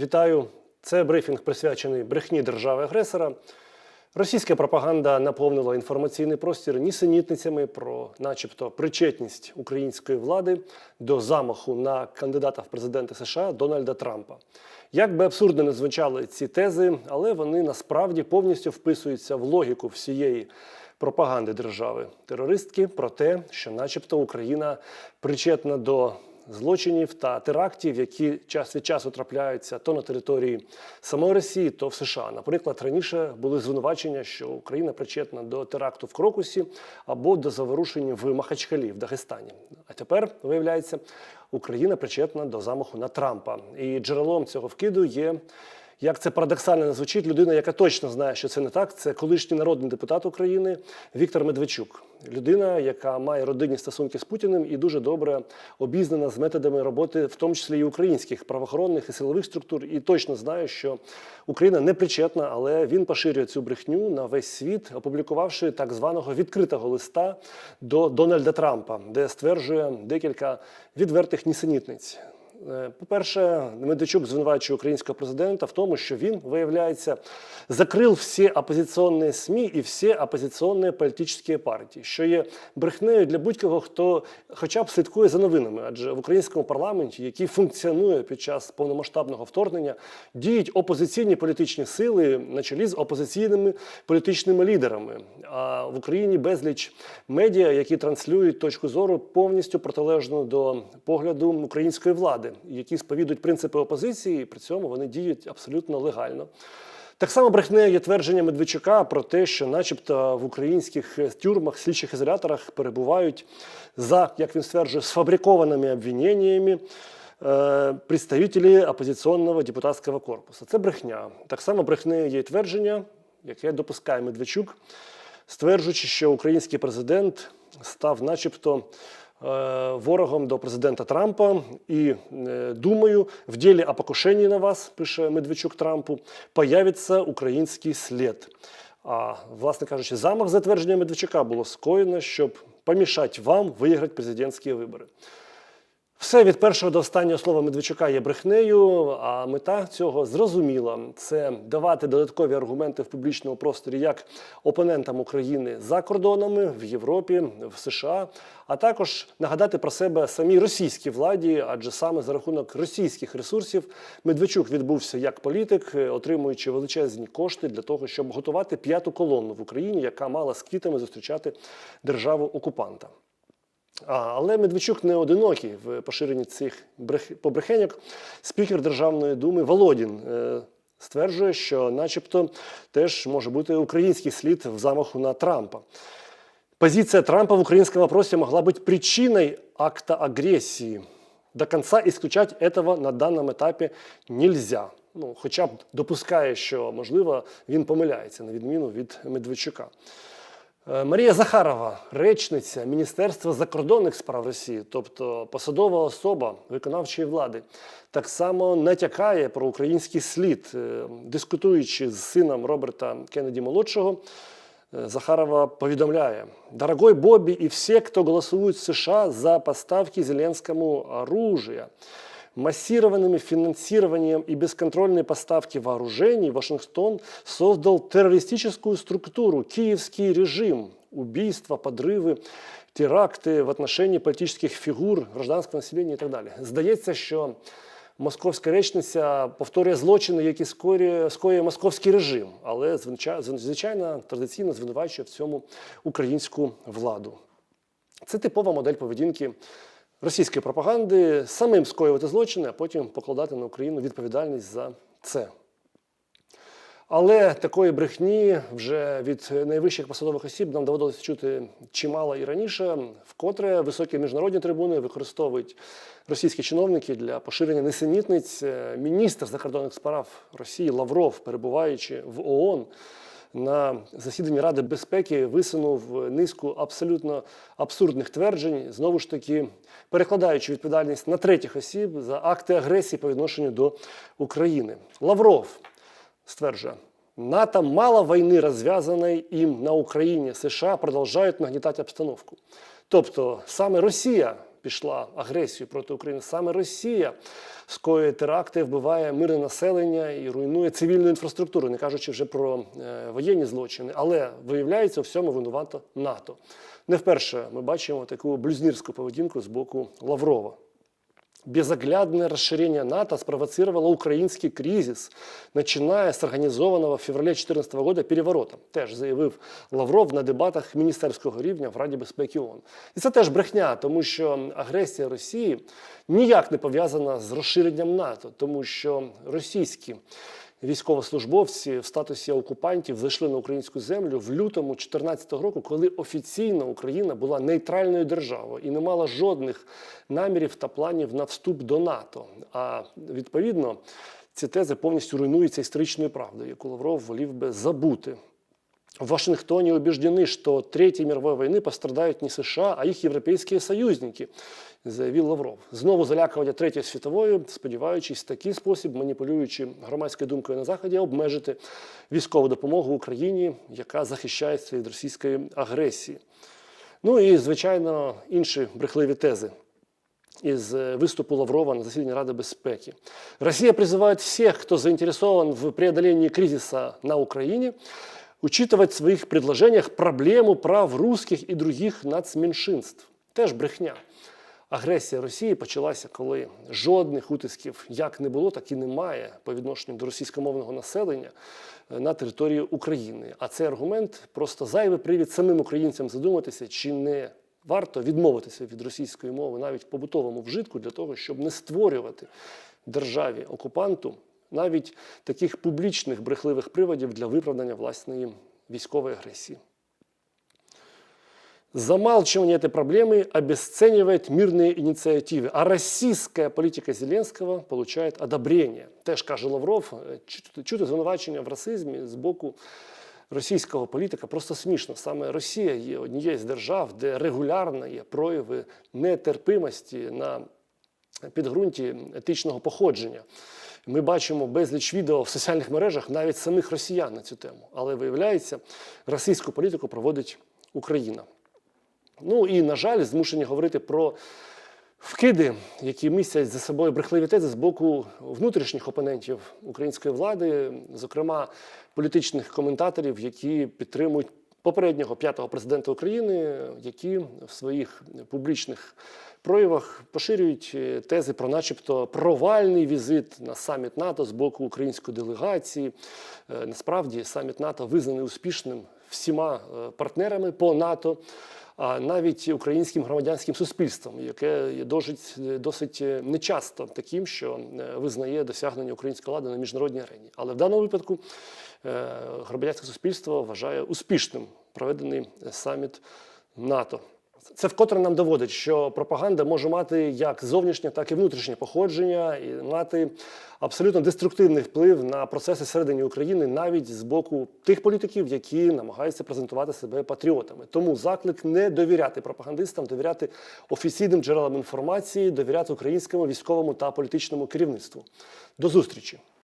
Вітаю! Це брифінг присвячений брехні держави-агресора. Російська пропаганда наповнила інформаційний простір нісенітницями про, начебто, причетність української влади до замаху на кандидата в президенти США Дональда Трампа. Як би абсурдно не звучали ці тези, але вони насправді повністю вписуються в логіку всієї пропаганди держави терористки про те, що, начебто, Україна причетна до злочинів та терактів, які час від часу трапляються то на території самої Росії, то в США. Наприклад, раніше були звинувачення, що Україна причетна до теракту в Крокусі або до заворушень в Махачкалі в Дагестані. А тепер виявляється, Україна причетна до замаху на Трампа. І джерелом цього вкиду є. Як це парадоксально не звучить, людина, яка точно знає, що це не так, це колишній народний депутат України Віктор Медведчук. Людина, яка має родинні стосунки з Путіним і дуже добре обізнана з методами роботи, в тому числі і українських правоохоронних і силових структур, і точно знає, що Україна не причетна, але він поширює цю брехню на весь світ, опублікувавши так званого відкритого листа до Дональда Трампа, де стверджує декілька відвертих нісенітниць. Е, По-перше, Медведчук звинувачує українського президента в тому, що він, виявляється, закрив всі опозиційні СМІ і всі опозиційні політичні партії, що є брехнею для будь-кого, хто хоча б слідкує за новинами. Адже в українському парламенті, який функціонує під час повномасштабного вторгнення, діють опозиційні політичні сили на чолі з опозиційними політичними лідерами. А в Україні безліч медіа, які транслюють точку зору повністю протилежну до погляду української влади, які сповідують принципи опозиції, і при цьому вони діють абсолютно легально. Так само брехнею є твердження Медведчука про те, що, начебто, в українських тюрмах, слідчих ізоляторах перебувають за, як він стверджує, сфабрикованими обвиненнями е, представителі опозиційного депутатського корпусу. Це брехня. Так само брехнею є твердження, яке допускає Медведчук, стверджуючи, що український президент став, начебто, ворогом до президента Трампа. І е, думаю, в ділі о покушенні на вас, пише Медведчук Трампу, появиться український слід. А власне кажучи, замах затвердження Медведчука було скоєно, щоб помішати вам виграти президентські вибори. Все від першого до останнього слова Медведчука є брехнею, а мета цього зрозуміла: це давати додаткові аргументи в публічному просторі як опонентам України за кордонами в Європі, в США, а також нагадати про себе самій російській владі, адже саме за рахунок російських ресурсів Медведчук відбувся як політик, отримуючи величезні кошти для того, щоб готувати п'яту колонну в Україні, яка мала з квітами зустрічати державу окупанта. Але Медведчук не одинокий в поширенні цих брех... побрехеньок. Спікер Державної думи Володін е, стверджує, що, начебто, теж може бути український слід в замаху на Трампа. Позиция Трампа в украинском вопросе могла быть причиной акта агрессии. До конца исключать этого на данном етапі нельзя. Ну, хоча б допускає, що, можливо, він помиляється, на відміну від Медведчука. Е, Марія Захарова, речниця Міністерства закордонних справ Росії, тобто посадова особа виконавчої влади, так само натякає про український слід, Е, дискутуючи з сином Роберта Кеннеді молодшого. Э, Захарова повідомляє: Дорогой Бобби и все, кто голосуют в США за поставки Зеленскому оружия, массированным финансированием и бесконтрольной поставки вооружений Вашингтон создал террористическую структуру «Киевский режим», убийства, подрывы, теракти в отношении политических фігур, гражданського населення і так далі. Здається, що московська речниця повторює злочини, які скорює, скоює московський режим, але звичайно, звичайно традиційно звинувачує в цьому українську владу. Це типова модель поведінки російської пропаганди самим скоювати злочини, а потім покладати на Україну відповідальність за це. Але такої брехні вже від найвищих посадових осіб нам доводилося чути чимало і раніше, вкотре високі міжнародні трибуни використовують російські чиновники для поширення несенітниць. Міністр закордонних справ Росії Лавров, перебуваючи в ООН, на засіданні Ради безпеки висунув низку абсолютно абсурдних тверджень, знову ж таки перекладаючи відповідальність на третіх осіб за акти агресії по відношенню до України. Лавров стверджує, НАТО мало войны, развязанной им на Україні, США продовжують нагнітати обстановку. Тобто саме Росія пішла агресію проти України, саме Росія скоює теракти, вбиває мирне населення і руйнує цивільну інфраструктуру, не кажучи вже про е, воєнні злочини. Але виявляється, у всьому винувато НАТО. Не вперше ми бачимо таку блюзнірську поведінку з боку Лаврова. Безоглядное расширение НАТО спровоцировало украинский кризис, начиная с организованного в феврале 2014 года переворота, теж заявив Лавров на дебатах міністерського рівня в Раді безпеки ООН. І це теж брехня, тому що агресія Росії ніяк не пов'язана з розширенням НАТО, тому що російські військовослужбовці в статусі окупантів зайшли на українську землю в лютому 2014 року, коли офіційно Україна була нейтральною державою і не мала жодних намірів та планів на вступ до НАТО. А відповідно ці тези повністю руйнуються історичною правдою, яку Лавров волів би забути В Вашингтоне убеждены, что Третьей мировой войны пострадают не США, а их європейські союзники, заявив Лавров. Знову залякування Третьою світовою, сподіваючись, в такий спосіб, маніпулюючи громадською думкою на Заході, обмежити військову допомогу Україні, яка захищається від російської агресії. Ну і, звичайно, інші брехливі тези из э, выступа Лаврова на заседании Рады безпеки. Россия призывает всех, кто заинтересован в преодолении кризиса на Украине, учитывать в своих предложениях проблему прав русских і других нацменшинств. Теж брехня. Агресія Росії почалася, коли жодних утисків як не було, так і немає по відношенню до російськомовного населення е, на території України. А цей аргумент просто зайвий привід самим українцям задуматися, чи не варто відмовитися від російської мови навіть в побутовому вжитку для того, щоб не створювати державі окупанту навіть таких публічних брехливих приводів для виправдання власної військової агресії. Замалчивание этой проблемы обесценивает мирные инициативы, а российская политика Зеленского получает одобрение. Теж каже Лавров, е, чути- чути звинувачення в расизмі з боку російського політика просто смішно. Саме Росія є однією з держав, де регулярно є прояви нетерпимості на підґрунті етичного походження. Ми бачимо безліч відео в соціальних мережах навіть самих росіян на цю тему. Але виявляється, російську політику проводить Україна. Ну і, на жаль, змушені говорити про вкиди, які містять за собою брехливі тези з боку внутрішніх опонентів української влади, зокрема політичних коментаторів, які підтримують попереднього п'ятого президента України, які в своїх публічних проявах поширюють е, тези про, начебто, провальний візит на саміт НАТО з боку української делегації. Е, Насправді саміт НАТО визнаний успішним всіма е, партнерами по НАТО. А навіть українським громадянським суспільством, яке є досить, досить нечасто таким, що визнає досягнення української влади на міжнародній арені. Але в даному випадку громадянське суспільство вважає успішним проведений саміт НАТО. Це вкотре нам доводить, що пропаганда може мати як зовнішнє, так і внутрішнє походження і мати абсолютно деструктивний вплив на процеси всередині України, навіть з боку тих політиків, які намагаються презентувати себе патріотами. Тому заклик не довіряти пропагандистам, довіряти офіційним джерелам інформації, довіряти українському військовому та політичному керівництву. До зустрічі!